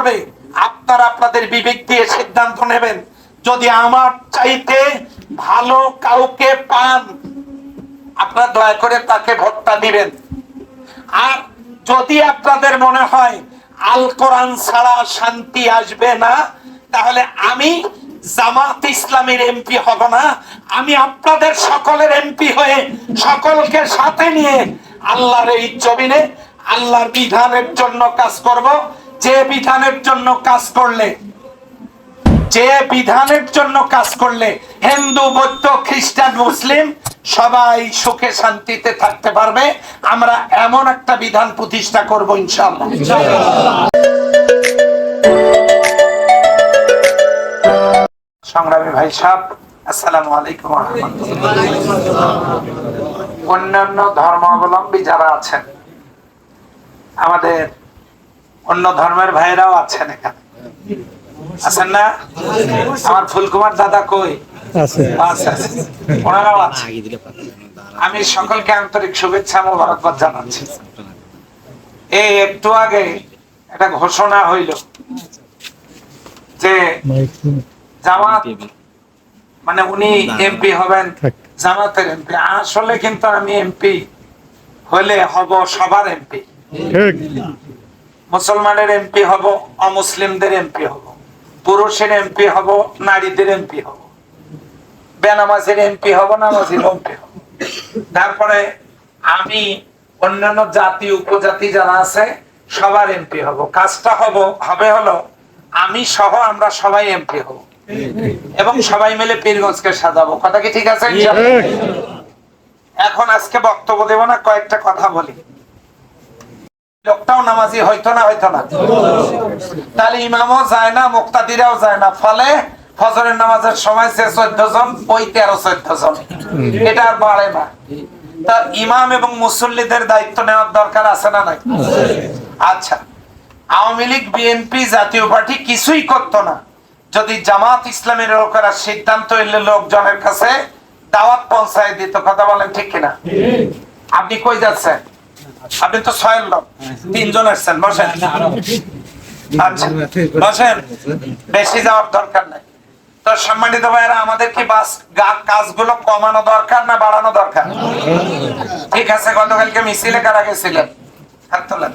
করবে আপনারা আপনাদের বিবেক দিয়ে সিদ্ধান্ত নেবেন। যদি আমার চাইতে ভালো কাউকে পান, আপনারা দয়া করে তাকে ভোটটা দিবেন। আর যদি আপনাদের মনে হয় আল কোরআন ছাড়া শান্তি আসবে না, তাহলে আমি জামাত ইসলামের এমপি হব না। আমি আপনাদের সকলের এমপি হয়ে সকলকে সাথে নিয়ে আল্লাহর এই জমিনে, আল্লাহর বিধানের জন্য কাজ করব। যে বিধানের জন্য কাজ করলে, যে বিধানের জন্য কাজ করলে হিন্দু, বৌদ্ধ, খ্রিস্টান, মুসলিম সবাই সুখে শান্তিতে থাকতে পারবে, আমরা এমন একটা বিধান প্রতিষ্ঠা করব সংগ্রামী ভাই সাহেব, আসসালামু আলাইকুম। অন্যান্য ধর্মাবলম্বী যারা আছেন, আমাদের অন্য ধর্মের ভাইরাও আছেন এখানে। আছেন না? আমার ফুলকুমার দাদা কই? আছে। ওনারাও আছে আমি সকলকে আন্তরিক শুভেচ্ছা মোবারকবাদ জানাচ্ছি। এই একটু আগে একটা ঘোষণা হইল যে জামাত মানে উনি এমপি হবেন। জামাতের এমপি। আসলে কিন্তু আমি এমপি হলে হব সবার এমপি। ঠিক। মুসলমানের এমপি হব অমুসলিমদের এমপি হব পুরুষের এমপি হব নারীদের এমপি হব বেনামাজের এমপি হব নামাজের এমপি হব। তারপরে আমি অন্যান্য জাতি উপজাতি যারা আছে সবার এমপি হব। কাজটা হব হবে হলো আমি সহ আমরা সবাই এমপি হব। এবং সবাই মিলে পীরগঞ্জকে সাজাবো। কথা কি ঠিক আছে? এখন আজকে বক্তব্য দেব না কয়েকটা কথা বলি। লোকটাও নামাজি না না। তাহলে ইমামও যায় না, মুক্তাদিরাও যায় না। ফলে ফজরের নামাজের সময় সে চোদ্দ জন ওই তেরো চোদ্দ জন। এটা আর বাড়ে না। তা ইমাম এবং মুসল্লিদের দায়িত্ব নেওয়ার দরকার আছে না নাই? আচ্ছা আওয়ামী লীগ, বিএনপি, জাতীয় পার্টি কিছুই করতো না। যদি জামাত ইসলামের লোকেরা সিদ্ধান্ত এলে লোকজনের কাছে দাওয়াত পৌঁছায় দিত, কথা বলেন ঠিক কিনা? আপনি কই যাচ্ছেন? আপনি তো ছয়ের লোক। তিনজন আসছেন, বসেন। আচ্ছা বসেন। বেশি যাওয়ার দরকার নাই। তো সম্মানিত ভাইয়েরা, আমাদের কি বাস কাজগুলো কমানো দরকার না বাড়ানো দরকার? ঠিক আছে, গতকালকে মিছিলে কারা গেছিলেন? হাত তোলেন।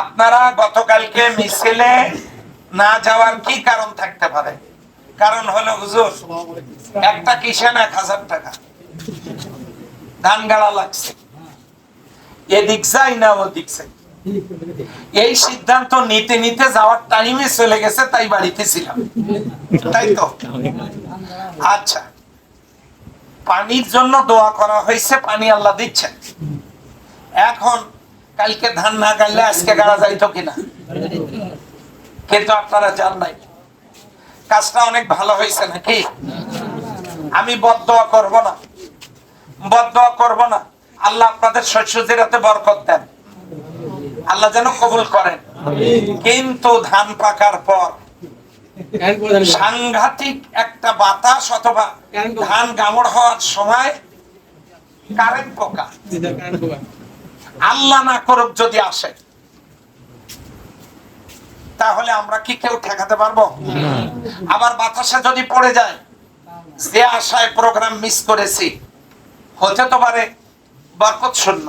আপনারা গতকালকে মিছিলে না যাওয়ার কি কারণ থাকতে পারে? কারণ হলো হুজুর, একটা কিষান এক হাজার টাকা। ধান গাড়া লাগছে। এদিক যাই না ওদিক যাই এই সিদ্ধান্ত নিতে নিতে যাওয়ার টাইমে চলে গেছে, তাই বাড়িতে ছিলাম। তাই তো? আচ্ছা। পানির জন্য দোয়া করা হয়েছে, পানি আল্লাহ দিচ্ছেন। এখন কালকে ধান না গাইলে আজকে গাড়া যাইতো কিনা? কিন্তু আপনারা জান নাই। কাজটা অনেক ভালো হয়েছে নাকি? আমি বদয়া করব না। বদয়া করব না। আল্লাহ আপনাদের শস্য জেরাতে বরকত দেন। আল্লাহ যেন কবুল করেন। কিন্তু ধান পাকার পর সাংঘাতিক একটা বাতাস অথবা ধান গামড় হওয়ার সময় কারেন্ট পোকা। আল্লাহ না করুক যদি আসে। তাহলে আমরা কি কেউ ঠেকাতে পারব? আবার বাতাসে যদি পড়ে যায় যে আশায় প্রোগ্রাম মিস করেছি হতে তো পারে বরকত শূন্য।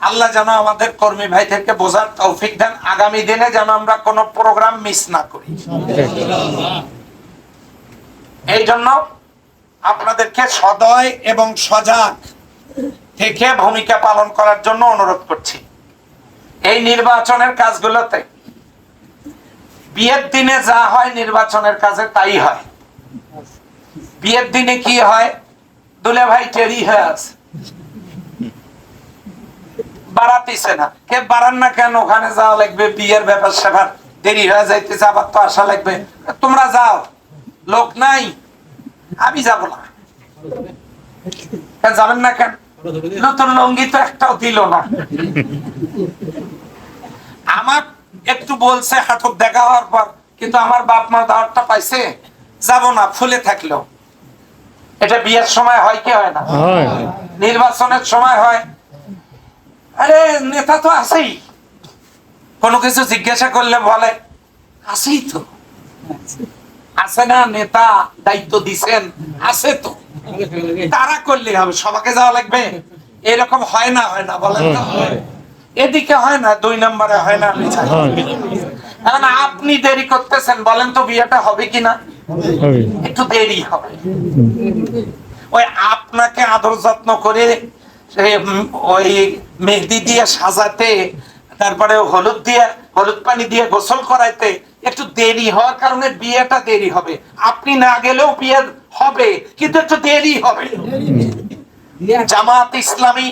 আল্লাহ যেন আমাদের কর্মী ভাইদেরকে বোঝার তৌফিক দেন আগামী দিনে যেন আমরা কোনো প্রোগ্রাম মিস না করি। এই জন্য আপনাদেরকে সদয় এবং সজাগ থেকে ভূমিকা পালন করার জন্য অনুরোধ করছি। এই নির্বাচনের কাজগুলোতে বিয়ের দিনে যা হয় নির্বাচনের কাজে তাই হয়। বিয়ের দিনে কি হয়? দুলে ভাই টেরি হয়ে আছে। বাড়াতিছে না। কে বাড়ান না কেন? ওখানে যাওয়া লাগবে, বিয়ের ব্যাপার স্যাপার দেরি হয়ে যাইতেছে আবার তো আসা লাগবে। তোমরা যাও। লোক নাই। আমি যাব না। যাবেন না কেন? নতুন লঙ্গি তো একটাও দিল না। আমার একটু বলছে হাঁটুক দেখা হওয়ার পর কিন্তু আমার বাপ মা দাওয়াতটা পাইছে যাব না ফুলে থাকল। এটা বিয়ের সময় হয় কি হয় না? নির্বাচনের সময় হয়। আরে নেতা তো আছেই। কোনো কিছু জিজ্ঞাসা করলে বলে আছেই তো। আছে না নেতা দায়িত্ব দিছেন আছে তো। তারা করলে হবে সবাকে যাওয়া লাগবে। এরকম হয় না হয় না বলেন তো। এদিকে হয় না দুই নম্বরে হয় না এখন আপনি দেরি করতেছেন বলেন তো বিয়েটা হবে কিনা? একটু দেরি হবে। ওই আপনাকে আদর যত্ন করে ওই মেহেদি দিয়ে সাজাতে তারপরে হলুদ দিয়ে হলুদ পানি দিয়ে গোসল করাইতে একটু দেরি হওয়ার কারণে বিয়েটা দেরি হবে। আপনি না গেলেও বিয়ে হবে কিন্তু একটু দেরি হবে। জামাত ইসলামী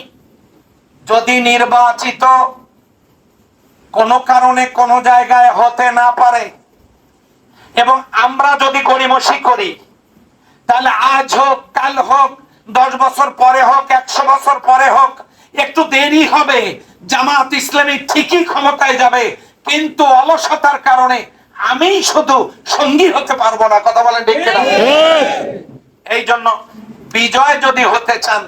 যদি নির্বাচিত কোন কারণে কোন জায়গায় হতে না পারে এবং আমরা যদি গড়িমসি করি তাহলে আজ হোক কাল হোক দশ বছর পরে হোক একশো বছর পরে হোক একটু দেরি হবে। জামাত ইসলামী ঠিকই ক্ষমতায় যাবে কিন্তু অলসতার কারণে আমি শুধু সঙ্গী হতে পারব না। কথা বলেন ঠিক। এই জন্য বিজয় যদি হতে চান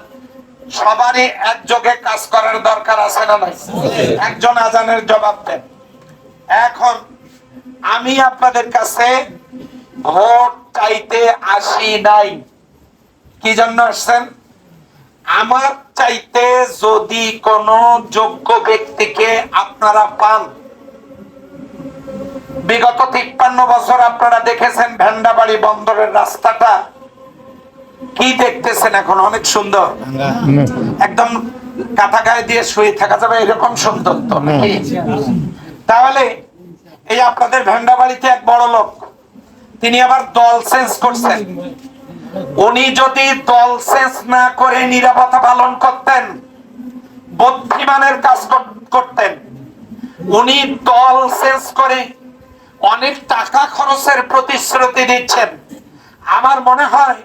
সবারই একযোগে কাজ করার দরকার আছে না নাই? একজন আজানের জবাব দেন। এখন আমি আপনাদের কাছে ভোট চাইতে আসি নাই। কি জন্য আসছেন? আমার চাইতে যদি কোন যোগ্য ব্যক্তিকে আপনারা পান, বিগত তিপ্পান্ন বছর আপনারা দেখেছেন ভেন্ডাবাড়ি বন্দরের রাস্তাটা। কি দেখতেছেন এখন? অনেক সুন্দর। একদম কাঁথা গায়ে দিয়ে শুয়ে থাকা যাবে এরকম সুন্দর তো নাকি? তাহলে এই আপনাদের ভেন্ডা বাড়িতে এক বড় লোক, তিনি আবার দল চেঞ্জ করছেন। উনি যদি দল চেঞ্জ না করে নিরাপত্তা পালন করতেন, বুদ্ধিমানের কাজ করতেন, উনি দল চেঞ্জ করে অনেক টাকা খরচের প্রতিশ্রুতি দিচ্ছেন। আমার মনে হয়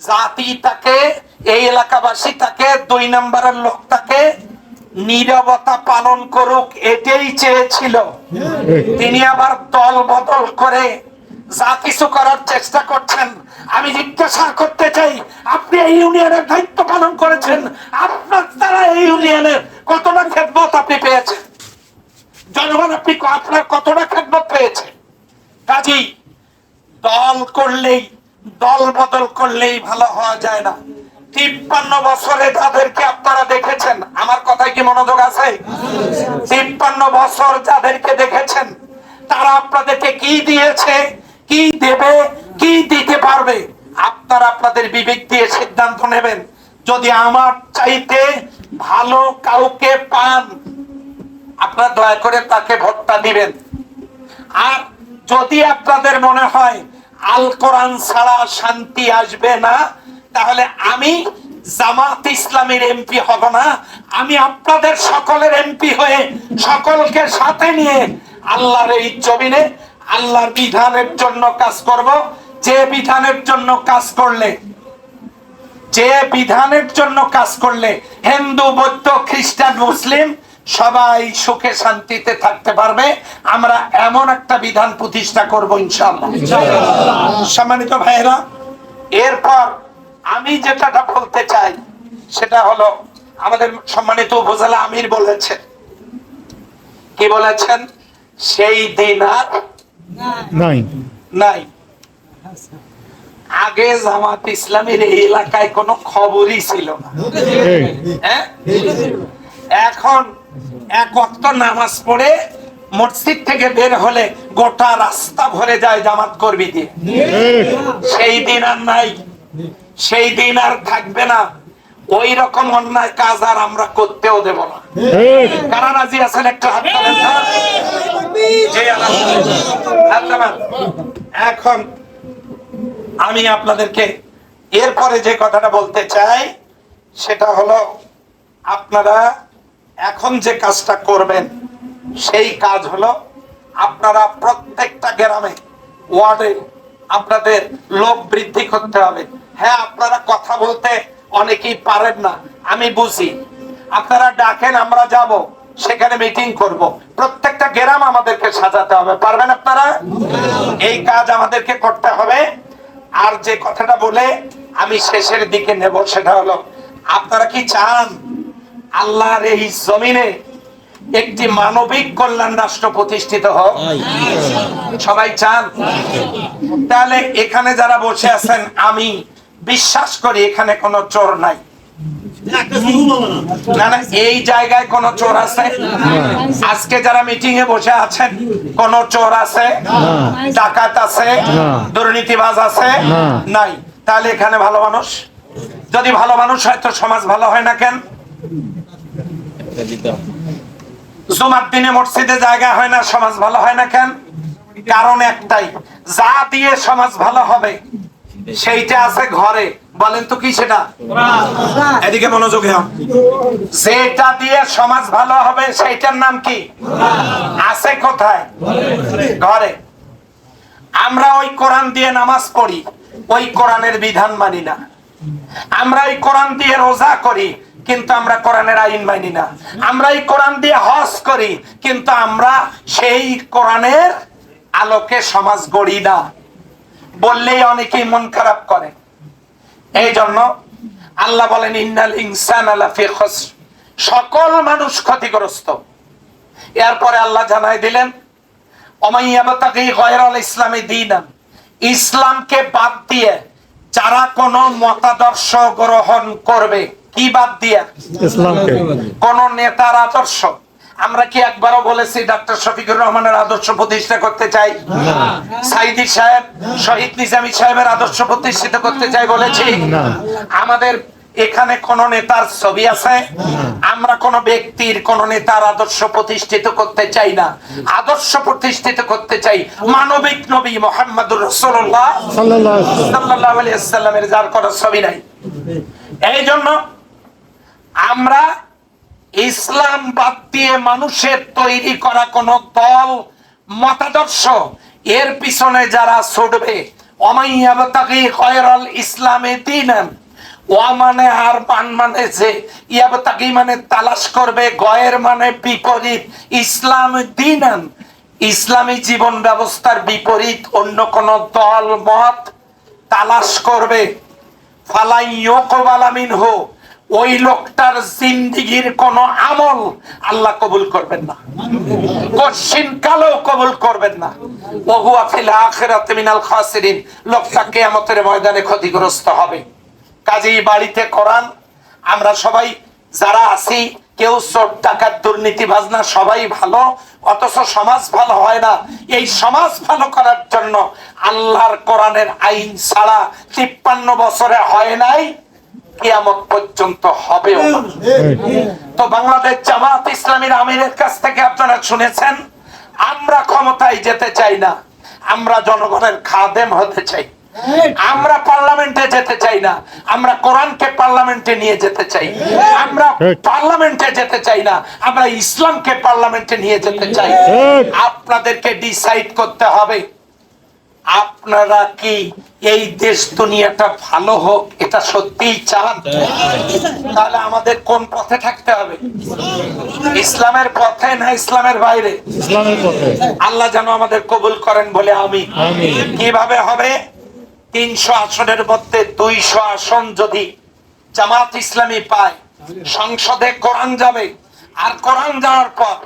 জাতি তাকে এই এলাকাবাসী তাকে, দুই নম্বরের লোক তাকে নীরবতা পালন করুক, এটাই চেয়েছিল। তিনি আবার দল বদল করে যা কিছু করার চেষ্টা করছেন। আমি জিজ্ঞাসা করতে চাই, আপনি এই ইউনিয়নের দায়িত্ব পালন করেছেন? আপনার দ্বারা এই ইউনিয়নের কতটা খেদমত আপনি পেয়েছেন? জনগণ, আপনি আপনার কতটা খেদমত পেয়েছে কাজেই দল করলেই দল বদল করলেই ভালো হওয়া যায় না। তিপ্পান্ন বছরে যাদেরকে আপনারা দেখেছেন, আমার কথায় কি মনোযোগ আছে? তিপ্পান্ন বছর যাদেরকে দেখেছেন, তারা আপনাদেরকে কি দিয়েছে, কি দেবে, কি দিতে পারবে? আপনারা আপনাদের বিবেক দিয়ে সিদ্ধান্ত নেবেন। যদি আমার চাইতে ভালো কাউকে পান, আপনারা দয়া করে তাকে ভোটটা দিবেন। আর যদি আপনাদের মনে হয় আল কোরআন ছাড়া শান্তি আসবে না। তাহলে আমি জামাত ইসলামের এমপি হব না। আমি আপনাদের সকলের এমপি হয়ে সকলকে সাথে নিয়ে আল্লাহর এই জমিনে আল্লাহর বিধানের জন্য কাজ করব। যে বিধানের জন্য কাজ করলে, যে বিধানের জন্য কাজ করলে হিন্দু, বৌদ্ধ, খ্রিস্টান, মুসলিম সবাই সুখে শান্তিতে থাকতে পারবে। আমরা এমন একটা বিধান প্রতিষ্ঠা করব ইনশাআল্লাহ। সম্মানিত ভাইয়েরা এরপর আমি যেটা বলতে চাই সেটা হলো আমাদের সম্মানিত উপজেলা আমির বলেছেন কি বলেছেন? সেই দিন আর নাই। নাই। আগে জামাত ইসলামের এই এলাকায় কোনো খবরই ছিল না। হ্যাঁ? এখন এক ওয়াক্ত নামাজ পড়ে মসজিদ থেকে বের হলে গোটা রাস্তা ভরে যায় জামাত করবি সেই দিন আর নাই। সেই দিন আর থাকবে না। ওই রকম অন্যায় কাজ আর আমরা করতেও দেব না। এই কারা রাজি আছেন একটা হাত। হাত নামান। এখন আমি আপনাদেরকে এরপরে যে কথাটা বলতে চাই, সেটা হলো আপনারা এখন যে কাজটা করবেন, সেই কাজ হলো আপনারা প্রত্যেকটা গ্রামে, ওয়ার্ডে আপনাদের লোক বৃদ্ধি করতে হবে। হ্যাঁ আপনারা কথা বলতে অনেকেই পারেন না, আমি বুঝি। আপনারা ডাকেন, আমরা যাব, সেখানে মিটিং করব। প্রত্যেকটা গ্রাম আমাদেরকে সাজাতে হবে, পারবেন আপনারা? এই কাজ আমাদেরকে করতে হবে। আর যে কথাটা বলে আমি শেষের দিকে নেব, সেটা হলো, আপনারা কি চান? আল্লাহর এই জমিনে একটি মানবিক কল্যাণ রাষ্ট্র প্রতিষ্ঠিত হোক। সবাই চান? তাহলে এখানে যারা বসে আছেন আমি বিশ্বাস করি এখানে কোনো চোর নাই। না না এই জায়গায় কোন চোর আছে? আজকে যারা মিটিং এ বসে আছেন কোন চোর আছে? ডাকাত আছে? দুর্নীতিবাজ আছে? নাই। তাহলে এখানে ভালো মানুষ? যদি ভালো মানুষ হয় তো সমাজ ভালো হয় না কেন? জুমার দিনে মসজিদে জায়গা হয় না, সমাজ ভালো হয় না কেন? কারণ একটাই, যা দিয়ে সমাজ ভালো হবে, সেইটা আছে ঘরে। বলেন তো কি সেটা? এদিকে মনোযোগ দিয়ে সমাজ ভালো হবে, সেইটার নাম কি? আছে কোথায়? ঘরে। আমরা ওই কোরআন দিয়ে নামাজ পড়ি, ওই কোরআনের বিধান মানি না। আমরা এই কোরআন দিয়ে রোজা করি কিন্তু আমরা কোরআনের আইন মানি না। আমরা এই কোরআন দিয়ে হজ করি, কিন্তু আমরা সেই কোরআনের আলোকে সমাজ গড়ি না। বললেই অনেকেই মন খারাপ করে। এই জন্য আল্লাহ বলেন, ইন্নাল ইনসান সকল মানুষ ক্ষতিগ্রস্ত। এরপরে আল্লাহ জানাই দিলেন ইসলামী দিনান। ইসলামকে বাদ দিয়ে যারা কোন মতাদর্শ গ্রহণ করবে কি বাদ দিয়ে। ইসলামকে। কোন নেতার আদর্শ। আমরা কি একবারও বলেছি ডক্টর শফিকুর রহমানের আদর্শ প্রতিষ্ঠা করতে চাই? সাইদি সাহেব শহীদ নিজামী সাহেবের আদর্শ প্রতিষ্ঠিত করতে চাই বলেছি। না। আমাদের এখানে কোন নেতার ছবি আছে? আমরা কোন ব্যক্তির কোন নেতার আদর্শ প্রতিষ্ঠিত করতে চাই না। আদর্শ প্রতিষ্ঠিত করতে চাই মানবিক নবী মোহাম্মদুর রসুল্লাহ আলাইহি ওয়াসাল্লামের যার কোনো ছবি নাই। এই জন্য আমরা ইসলাম বাদ দিয়ে মানুষের তৈরি করা কোন দল, মতাদর্শ, এর পিছনে যারা ছুটবে অমাইয়াবতাকি ইসলামে দিনান ও মানে আর মান মানে যে ইয়াবতাকি মানে করবে, গয়ের মানে বিপরীত, ইসলাম ইসলামী জীবন ব্যবস্থার বিপরীত অন্য কোন দল, মত তালাশ করবে। ফালাইয়কবালামিন হো ওই লোকটার জিন্দিগির কোন আমল আল্লাহ কবুল করবেন না। কশিন কালো কবুল করবেন না। ওহুয়া ফিল আখিরাতে মিনাল খাসিরিন। লোকটা কিয়ামতের ময়দানে ক্ষতিগ্রস্ত হবে। কাজেই বাড়িতে কোরআন, আমরা সবাই যারা আছি, কেউ চোর টাকার দুর্নীতিবাজ না সবাই ভালো, অথচ সমাজ ভালো হয় না। এই সমাজ ভালো করার জন্য আল্লাহর কোরআনের আইন ছাড়া তিপ্পান্ন বছরে হয় নাই। কিয়ামত পর্যন্ত হবেও তো বাংলাদেশ জামাত ইসলামীর আমিরের কাছ থেকে আপনারা শুনেছেন আমরা ক্ষমতায় যেতে চাই না আমরা জনগণের খাদেম হতে চাই। আমরা পার্লামেন্টে যেতে চাই না আমরা কোরআনকে পার্লামেন্টে নিয়ে যেতে চাই। আমরা পার্লামেন্টে যেতে চাই না আমরা ইসলামকে পার্লামেন্টে নিয়ে যেতে চাই। আপনাদেরকে ডিসাইড করতে হবে আপনারা কি এই দেশ দুনিয়াটা ভালো হোক এটা সত্যিই চান? তাহলে আমাদের কোন পথে থাকতে হবে? ইসলামের পথে না ইসলামের বাইরে? আল্লাহ যেন আমাদের কবুল করেন বলে আমি। কীভাবে হবে? তিনশো আসনের মধ্যে দুইশো আসন যদি জামাত ইসলামী পায় সংসদে কোরআন যাবে আর কোরআন যাওয়ার পর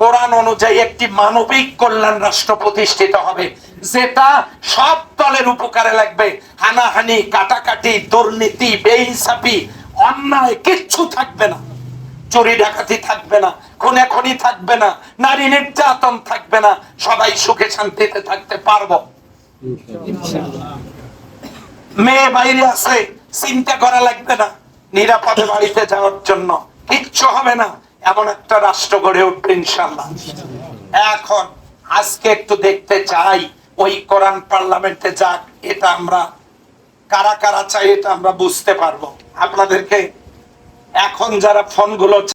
কোরআন অনুযায়ী একটি মানবিক কল্যাণ রাষ্ট্র প্রতিষ্ঠিত হবে। যেটা সব দলের উপকারে লাগবে। হানাহানি, কাটাকাটি, দুর্নীতি, বেইনসাফি, অন্যায় কিচ্ছু থাকবে না। চুরি ডাকাতি থাকবে না খুনে খনি থাকবে না, নারী নির্যাতন থাকবে না। সবাই সুখে শান্তিতে থাকতে পারব। মেয়ে বাইরে আছে, চিন্তা করা লাগবে না। নিরাপদে বাড়িতে যাওয়ার জন্য। কিচ্ছু হবে না। এমন একটা রাষ্ট্র গড়ে উঠবে ইনশাল্লাহ এখন আজকে একটু দেখতে চাই, ওই কোরআন পার্লামেন্টে যাক, এটা আমরা কারা কারা চাই এটা আমরা বুঝতে পারব। আপনাদেরকে এখন যারা ফোনগুলো